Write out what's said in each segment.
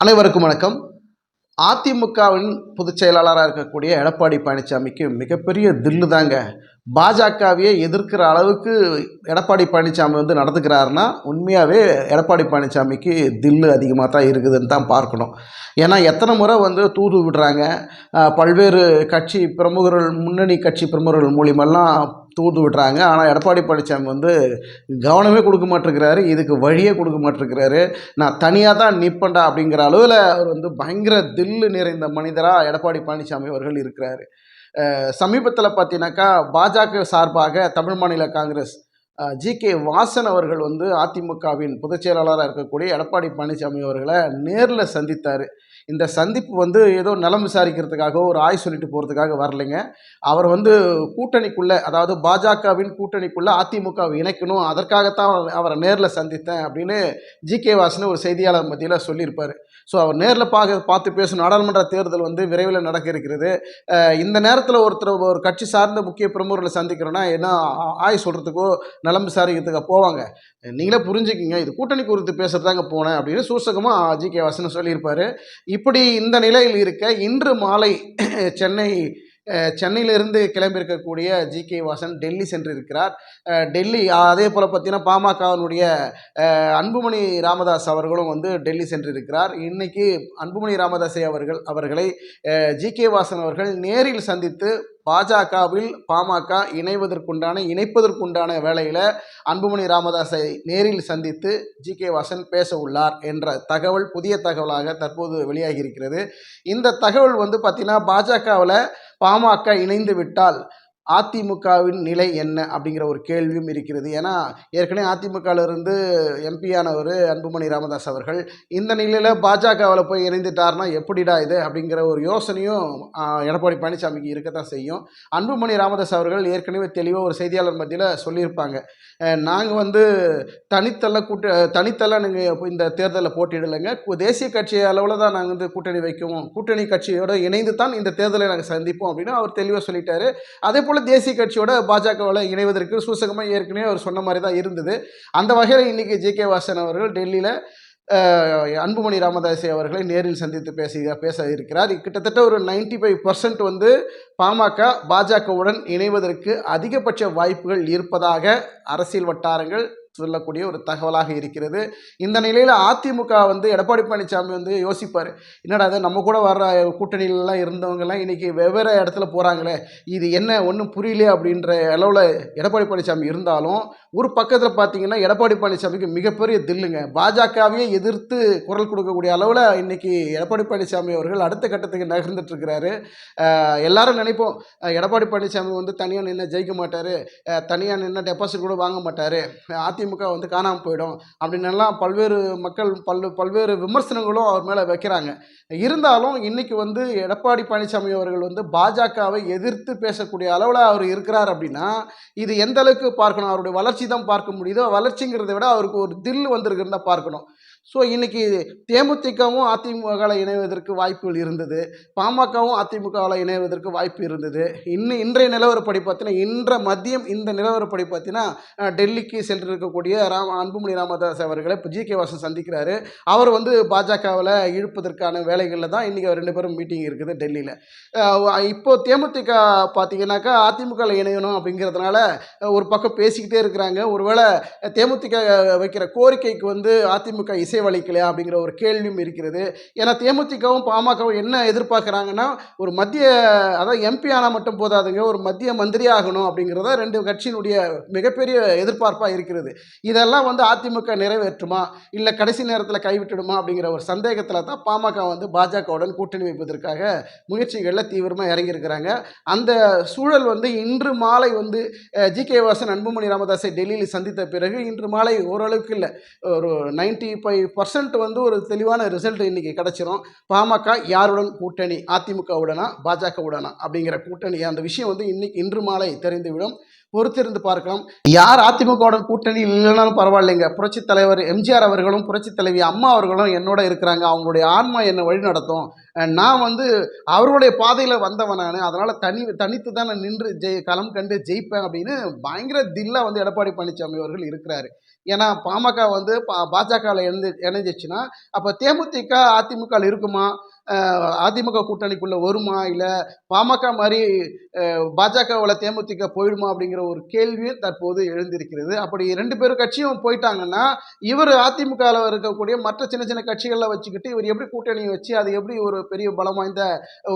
அனைவருக்கும் வணக்கம். அதிமுகவின் பொதுச் செயலாளராக இருக்கக்கூடிய எடப்பாடி பழனிசாமிக்கு மிகப்பெரிய தில்லு தாங்க பாஜகவையே எதிர்க்கிற அளவுக்கு எடப்பாடி பழனிசாமி வந்து நடந்துக்கிறாருன்னா உண்மையாகவே எடப்பாடி பழனிசாமிக்கு தில்லு அதிகமாக தான் இருக்குதுன்னு தான் பார்க்கணும். ஏன்னா எத்தனை முறை வந்து தூது விடுறாங்க. பல்வேறு கட்சி பிரமுகர்கள் முன்னணி கட்சி பிரமுகர்கள் மூலியமெல்லாம் தூது விடுறாங்க. ஆனால் எடப்பாடி பழனிசாமி வந்து கவனமே கொடுக்க மாட்டேங்கிறாரு இதுக்கு வழியே கொடுக்க மாட்டேங்கிறாரு நான் தனியாக தான் நிற்பண்டா அப்படிங்கிற அளவில் அவர் வந்து பயங்கர தில்லு நிறைந்த மனிதராக எடப்பாடி பழனிசாமி அவர்கள் இருக்கிறாரு. சமீபத்தில் பார்த்தீங்கன்னாக்கா பாஜக சார்பாக தமிழ் மாநில காங்கிரஸ் ஜி கே வாசன் அவர்கள் வந்து அதிமுகவின் பொதுச் செயலாளராக இருக்கக்கூடிய எடப்பாடி பழனிசாமி அவர்களை நேரில் சந்தித்தார். இந்த சந்திப்பு வந்து ஏதோ நலம் விசாரிக்கிறதுக்காக ஒரு ஆய் சொல்லிட்டு போகிறதுக்காக வரலைங்க. அவர் வந்து கூட்டணிக்குள்ளே அதாவது பாஜகவின் கூட்டணிக்குள்ளே அதிமுகவை இணைக்கணும் அதற்காகத்தான் அவரை நேரில் சந்தித்தேன் அப்படின்னு ஜி கே வாசன் ஒரு செய்தியாளர் மத்தியில் சொல்லியிருப்பார். ஸோ அவர் நேரில் பார்க்க பார்த்து பேசும் நாடாளுமன்ற தேர்தல் வந்து விரைவில் நடக்க இருக்கிறது. இந்த நேரத்தில் ஒருத்தர் ஒரு கட்சி சார்ந்த முக்கிய பிரமுகர்களை சந்திக்கிறோன்னா என்ன ஆய் சொல்கிறதுக்கோ நலம் விசாரிக்கிறதுக்கோ போவாங்க. நீங்களே புரிஞ்சுக்கிங்க. இது கூட்டணி குறித்து பேசுறது தாங்க போனேன் அப்படின்னு சூசகமாக ஜி கே வாசன் சொல்லியிருப்பார். இப்படி இந்த நிலையில் இருக்க இன்று மாலை சென்னை சென்னையிலிருந்து கிளம்பியிருக்கக்கூடிய ஜி. கே. வாசன் டெல்லி சென்றிருக்கிறார். டெல்லி அதே போல் பார்த்தீங்கன்னா பாமகவினுடைய அன்புமணி ராமதாஸ் அவர்களும் வந்து டெல்லி சென்றிருக்கிறார். இன்னைக்கு அன்புமணி ராமதாஸை அவர்கள் அவர்களை ஜி. கே. வாசன் அவர்கள் நேரில் சந்தித்து பாஜகவில் பாமக இணைவதற்குண்டான இணைப்பதற்குண்டான வேளையில் அன்புமணி ராமதாஸை நேரில் சந்தித்து ஜி கே வாசன் பேச உள்ளார் என்ற தகவல் புதிய தகவலாக தற்போது வெளியாகி இருக்கிறது. இந்த தகவல் வந்து பார்த்திங்கன்னா பாஜகவில் பாமக இணைந்து விட்டால் அதிமுகவின் நிலை என்ன அப்படிங்கிற ஒரு கேள்வியும் இருக்கிறது. ஏன்னா ஏற்கனவே அதிமுகவிலிருந்து எம்பியானவர் அன்புமணி ராமதாஸ் அவர்கள் இந்த நிலையில் பாஜகவில் போய் இணைந்துட்டார்னா எப்படிடா இது அப்படிங்கிற ஒரு யோசனையும் எடப்பாடி பழனிசாமிக்கு இருக்கத்தான் செய்யும். அன்புமணி ராமதாஸ் அவர்கள் ஏற்கனவே தெளிவாக ஒரு செய்தியாளர் மத்தியில் சொல்லியிருப்பாங்க. நாங்கள் வந்து தனித்தல்ல கூட்ட தனித்தல்ல நீங்கள் இந்த தேர்தலில் போட்டியிடலைங்க. தேசிய கட்சி அளவில் தான் நாங்கள் வந்து கூட்டணி வைக்குவோம் கூட்டணி கட்சியோடு இணைந்து தான் இந்த தேர்தலை நாங்கள் சந்திப்போம் அப்படின்னு அவர் தெளிவாக சொல்லிட்டாரு. அதே போல் தேசிய கட்சியோட பாஜகவில் இணைவதற்கு சூசகமாக ஏற்கனவே அவர் சொன்ன மாதிரி தான் இருந்தது. அந்த வகையில் இன்றைக்கி ஜே கே வாசன் அவர்கள் டெல்லியில் அன்புமணி ராமதாசி அவர்களை நேரில் சந்தித்து பேசி பேச இருக்கிறார். கிட்டத்தட்ட ஒரு 95% ஃபைவ் பர்சன்ட் வந்து பாமக பாஜகவுடன் இணைவதற்கு அதிகபட்ச வாய்ப்புகள் இருப்பதாக அரசியல் வட்டாரங்கள் சொல்லக்கூடிய ஒரு தகவலாக இருக்கிறது. இந்த நிலையில் அதிமுக வந்து எடப்பாடி பழனிசாமி வந்து யோசிப்பார். என்னடா அது நம்ம கூட வர்ற கூட்டணியிலலாம் இருந்தவங்கலாம் இன்றைக்கி வெவ்வேறு இடத்துல போகிறாங்களே இது என்ன ஒன்றும் புரியலையே அப்படின்ற அளவில் எடப்பாடி பழனிசாமி இருந்தாலும் ஒரு பக்கத்தில் பார்த்தீங்கன்னா எடப்பாடி பழனிசாமிக்கு மிகப்பெரிய தில்லுங்க. பாஜகவையே எதிர்த்து குரல் கொடுக்கக்கூடிய அளவில் இன்னைக்கு எடப்பாடி பழனிசாமி அவர்கள் அடுத்த கட்டத்துக்கு நகர்ந்துட்டுருக்கிறாரு எல்லாரும் நினைப்போம் எடப்பாடி பழனிசாமி வந்து தனியாக நின்று ஜெயிக்க மாட்டார். தனியாக நின்று டெபாசிட் கூட வாங்க மாட்டார். அதிமுக வந்து காணாமல் போயிடும் அப்படின்னெல்லாம் பல்வேறு மக்கள் பல் பல்வேறு விமர்சனங்களும் அவர் மேலே வைக்கிறாங்க. இருந்தாலும் இன்னைக்கு வந்து எடப்பாடி பழனிசாமி அவர்கள் வந்து பாஜகவை எதிர்த்து பேசக்கூடிய அளவில் அவர் இருக்கிறார் அப்படின்னா இது எந்த அளவுக்கு பார்க்கணும்? அவருடைய வளர்ச்சி தான் பார்க்க முடியுதோ? வளர்ச்சிங்கிறத விட அவருக்கு ஒரு தில் வந்திருக்குன்னு தான் பார்க்கணும். ஸோ இன்னைக்கு தேமுதிகவும் அதிமுகவில் இணைவதற்கு வாய்ப்புகள் இருந்தது. பாமகவும் அதிமுகவில் இணைவதற்கு வாய்ப்பு இருந்தது. இன்னும் இன்றைய நிலவரப்படி பார்த்தீங்கன்னா இன்ற மதியம் இந்த நிலவரப்படி பார்த்தீங்கன்னா டெல்லிக்கு டெல்லிக்கு சென்றிருக்கக்கூடிய ராம் அன்புமணி ராமதாஸ் அவர்களை இப்போ ஜி கே வாசன் சந்திக்கிறாரு. அவர் வந்து பாஜகவில் இழுப்பதற்கான வேலைகளில் தான் இன்றைக்கி ரெண்டு பேரும் மீட்டிங் இருக்குது டெல்லியில். இப்போ தேமுதிக பார்த்தீங்கன்னாக்கா அதிமுகவில் இணையணும் அப்படிங்கிறதுனால ஒரு பக்கம் பேசிக்கிட்டே இருக்கிறாங்க. ஒருவேளை தேமுதிக வைக்கிற கோரிக்கைக்கு வந்து அதிமுக இசை இசைவளிக்கலையா அப்படிங்கிற ஒரு கேள்வியும் இருக்கிறது. ஏன்னா தேமுதிகவும் பாமகவும் என்ன எதிர்பார்க்குறாங்கன்னா ஒரு மத்திய அதாவது எம்பி ஆனால் மட்டும் போதாதுங்க ஒரு மத்திய மந்திரி ஆகணும் அப்படிங்கிறத ரெண்டு கட்சியினுடைய மிகப்பெரிய எதிர்பார்ப்பாக இருக்கிறது. இதெல்லாம் வந்து அதிமுக நிறைவேற்றுமா? இல்லை கடைசி நேரத்தில் கைவிட்டுடுமா? அப்படிங்கிற ஒரு சந்தேகத்தில் தான் பாமக வந்து பாஜகவுடன் கூட்டணி வைப்பதற்காக முயற்சிகளில் தீவிரமாக இறங்கியிருக்கிறாங்க. அந்த சூழல் வந்து இன்று மாலை வந்து ஜி. கே. வாசன் அன்புமணி ராமதாஸை டெல்லியில் சந்தித்த பிறகு இன்று மாலை ஓரளவுக்கு இல்லை. ஒரு 95% ஃபைவ் பர்சன்ட் வந்து ஒரு தெளிவான ரிசல்ட் இன்னைக்கு கிடச்சிரும். பாமக யாருடன் கூட்டணி? அதிமுகவுடனா? பாஜகவுடனா? அப்படிங்கிற கூட்டணி. அந்த விஷயம் வந்து இன்னைக்கு இன்று மாலை தெரிந்துவிடும். பொறுத்திருந்து பார்க்கலாம். யார் அதிமுகவோட கூட்டணி இல்லைனாலும் பரவாயில்லைங்க. புரட்சி தலைவர் எம்ஜிஆர் அவர்களும் புரட்சி தலைவி அம்மா அவர்களும் என்னோட இருக்கிறாங்க. அவங்களுடைய ஆன்மா என்னை வழி நடத்தும். நான் வந்து அவர்களுடைய பாதையில் வந்தவன் நான். அதனால் தனி தனித்து தான் நான் நின்று ஜெய் களம் கண்டு ஜெயிப்பேன் அப்படின்னு பயங்கர தில்லாக வந்து எடப்பாடி பழனிசாமி அவர்கள் இருக்கிறாரு. ஏன்னா பாமக வந்து பா பாஜகவில் இணைந்து இணைஞ்சிச்சுன்னா அப்போ தேமுதிக அதிமுக இருக்குமா? அதிமுக கூட்டணிக்குள்ளே வருமா இல்லை பாமக மாதிரி பாஜகவில் தேமுதிக போயிடுமா அப்படிங்கிற ஒரு கேள்வியும் தற்போது எழுந்திருக்கிறது. அப்படி ரெண்டு பேரும் கட்சியும் போயிட்டாங்கன்னா இவர் அதிமுகவில் இருக்கக்கூடிய மற்ற சின்ன சின்ன கட்சிகளில் வச்சுக்கிட்டு இவர் எப்படி கூட்டணியை வச்சு அது எப்படி ஒரு பெரிய பலம் வாய்ந்த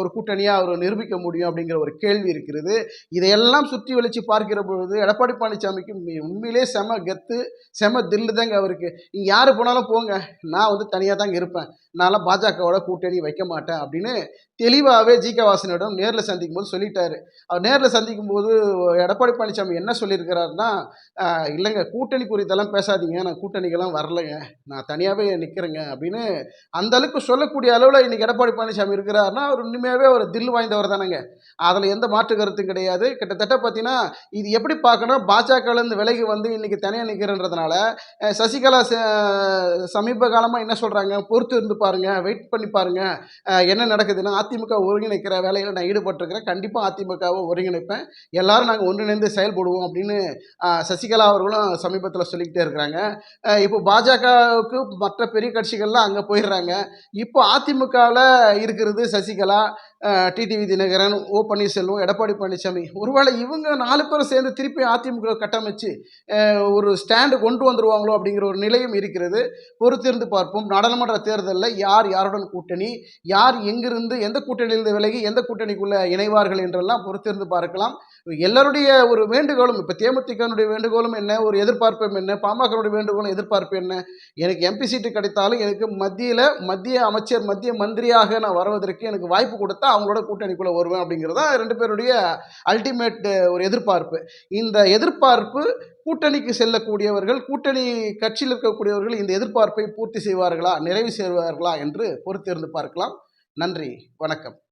ஒரு கூட்டணியாக அவர் நிரூபிக்க முடியும் அப்படிங்கிற ஒரு கேள்வி இருக்கிறது. இதையெல்லாம் சுற்றி வலிச்சு பார்க்கிற பொழுது எடப்பாடி பழனிசாமிக்கு உண்மையிலே செம கெத்து செம தில்லு தாங்க அவருக்கு யார் போனாலும் போங்க. நான் வந்து தனியாக தாங்க இருப்பேன். நான்லாம் பாஜகவோட கூட்டணி வைக்க மாட்டேன் அப்படின்னு தெளிவாகவே ஜி கே வாசனிடம் நேரில் சந்திக்கும் போது சொல்லிட்டாரு. அவர் நேரில் சந்திக்கும் போது எடப்பாடி பழனிசாமி என்ன சொல்லியிருக்கிறாருன்னா இல்லைங்க கூட்டணி குறித்தெல்லாம் பேசாதீங்க. நான் கூட்டணிக்கெல்லாம் வரலைங்க. நான் தனியாகவே நிற்கிறேங்க அப்படின்னு அந்த அளவுக்கு சொல்லக்கூடிய அளவில் இன்னைக்கு எடப்பாடி பழனிசாமி இருக்கிறாருன்னா அவர் உண்மையாகவே ஒரு தில் வாய்ந்தவர் தானேங்க. அதில் எந்த மாற்று கருத்தும் கிடையாது. கிட்டத்தட்ட பார்த்தீங்கன்னா இது எப்படி பார்க்கணும்? பாஜகலேருந்து விலகி வந்து இன்னைக்கு தனியாக நிற்கிறன்றதுனால சசிகலா ச- சமீப காலமாக என்ன சொல்கிறாங்க பொறுத்து இருந்து பாருங்கள் வெயிட் பண்ணி பாருங்கள் என்ன நடக்குதுன்னா அதிமுக ஒருங்கிணைக்கிற வேலையில் நான் ஈடுபட்டிருக்கிறேன். கண்டிப்பாக அதிமுகவை ஒருங்கிணைப்பேன். எல்லாரும் நாங்கள் ஒன்றிணைந்து செயல்படுவோம் அப்படின்னு சசிகலா அவர்களும் சமீபத்தில் சொல்லிக்கிட்டே இருக்கிறாங்க. இப்போ பாஜகவுக்கு மற்ற பெரிய கட்சிகள்லாம் அங்கே போயிடுறாங்க. இப்போ அதிமுகவில் இருக்கிறது சசிகலா டிடிவி தினகரன் ஓ பன்னீர்செல்வம் எடப்பாடி பழனிசாமி. ஒருவேளை இவங்க நாலு பேரும் சேர்ந்து திருப்பி அதிமுக கட்டமைச்சு ஒரு ஸ்டாண்டு கொண்டு வந்துருவாங்களோ அப்படிங்கிற ஒரு நிலையும் இருக்கிறது. பொறுத்திருந்து பார்ப்போம். நாடாளுமன்ற தேர்தலில் யார் யாருடன் கூட்டணி யார் எங்கிருந்து எந்த கூட்டணியிலிருந்து விலகி எந்த கூட்டணிக்குள்ளே இணைவார்கள் என்றெல்லாம் பொறுத்திருந்து பார்க்கலாம். எல்லாருடைய ஒரு வேண்டுகோளும் இப்போ தேமுதிகனுடைய வேண்டுகோளும் என்ன ஒரு எதிர்பார்ப்பும் என்ன பாமகனுடைய வேண்டுகோளும் எதிர்பார்ப்பு என்ன? எனக்கு எம்பி சீட்டு கிடைத்தாலும் எனக்கு மத்தியில் மத்திய அமைச்சர் மத்திய மந்திரியாக நான் வருவதற்கு எனக்கு வாய்ப்பு கொடுத்தா அவங்களோட கூட்டணிக்குள்ளே வருவேன் அப்படிங்கிறதா ரெண்டு பேருடைய அல்டிமேட் ஒரு எதிர்பார்ப்பு. இந்த எதிர்பார்ப்பு கூட்டணிக்கு செல்லக்கூடியவர்கள் கூட்டணி கட்சியில் இருக்கக்கூடியவர்கள் இந்த எதிர்பார்ப்பை பூர்த்தி செய்வார்களா நிறைவு செய்வார்களா என்று பொறுத்திருந்து பார்க்கலாம். நன்றி வணக்கம்.